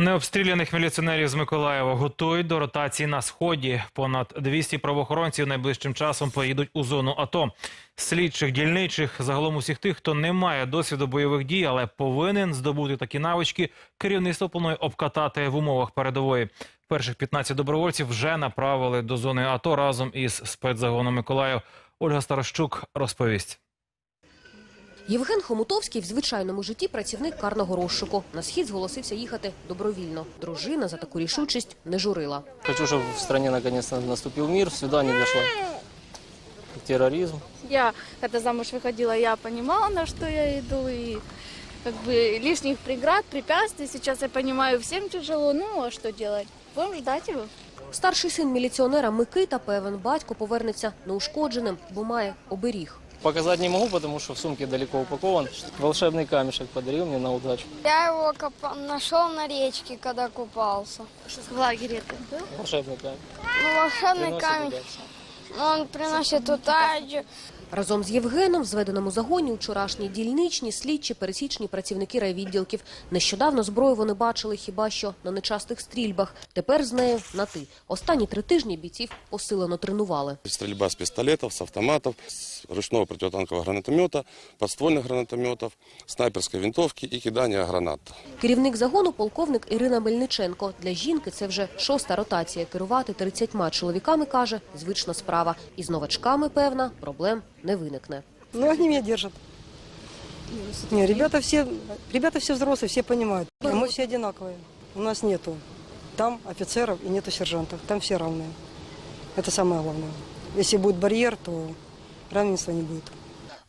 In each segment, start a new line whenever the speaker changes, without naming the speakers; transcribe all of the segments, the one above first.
Необстріляних міліціонерів з Миколаєва готують до ротації на сході. Понад 200 правоохоронців найближчим часом поїдуть у зону АТО. Слідчих, дільничих, загалом усіх тих, хто не має досвіду бойових дій, але повинен здобути такі навички, керівництво планує обкатати в умовах передової. Перших 15 добровольців вже направили до зони АТО разом із спецзагоном Миколаїв. Ольга Старощук розповість.
Євген Хомутовський в звичайному житті працівник карного розшуку. На схід зголосився їхати добровільно. Дружина за таку рішучість не журила.
Хочу, чтобы в стране наконец-то наступил мир, сюда не дошло. Терроризм.
Я, когда замуж выходила, я понимала, на что я иду, и как бы лишних преград, препятствий. Сейчас я понимаю, всем тяжело, ну а что делать? Будем ждать его.
Старший син міліціонера Микита певен, батько повернеться неушкодженим, бо має оберіг.
Показать не могу, потому что в сумке далеко упакован. Волшебный камешек подарил мне на удачу.
Я его копа- нашел на речке, когда купался.
В лагере ты был?
Волшебный камень.
Ну, волшебный
Приносит
камень,
удачу.
он приносит удачу.
Разом з Євгеном в зведеному загоні вчорашні дільничні, слідчі, пересічні працівники райвідділків. Нещодавно зброю вони бачили хіба що на нечастих стрільбах. Тепер з нею на ти. Останні три тижні бійців посилено тренували.
Стрельба с пистолетов, с автоматов, с ручного противотанкового гранатомета, подствольных гранатометов, снайперской винтовки и кидания гранат.
Керівник загону полковник Ірина Мельниченко. Для жінки це вже шоста ротація. Керувати 30 чоловіками, каже, звична справа. І з новачками, певна, проблем не виникне.
Ну, они меня держат. Не, ребята все, ребята все взрослые, все понимают. А Мы все одинаковые. У нас нету там офицеров и нету сержантов. Там все равные. Это самое главное. Если будет барьер, то равенства не будет.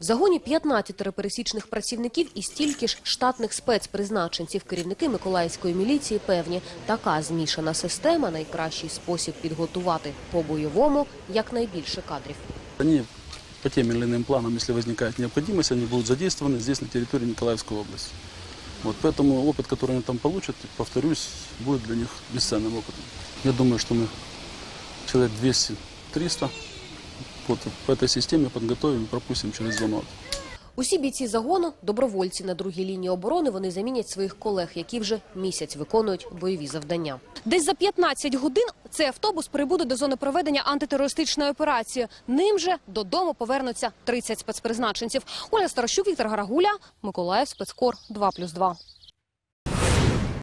В загоні 15 пересічних працівників і стільки ж штатних спецпризначенців. Керівники Миколаївської міліції певні, така змішана система – найкращий спосіб підготувати по-бойовому якнайбільше кадрів.
Они по тем или иным планам, если возникает необходимость, они будут задействованы здесь, на территории Николаевской области. Вот, поэтому опыт, который они там получат, повторюсь, будет для них бесценным опытом. Я думаю, что мы человек 200-300 вот, по этой системе подготовим и пропустим через АТО.
Усі бійці загону – добровольці. На другій лінії оборони вони замінять своїх колег, які вже місяць виконують бойові завдання. Десь за 15 годин цей автобус прибуде до зони проведення антитерористичної операції. Ним же додому повернуться 30 спецпризначенців. Оля Старощук, Віктор Гарагуля, Миколаїв, спецкор 2+,2.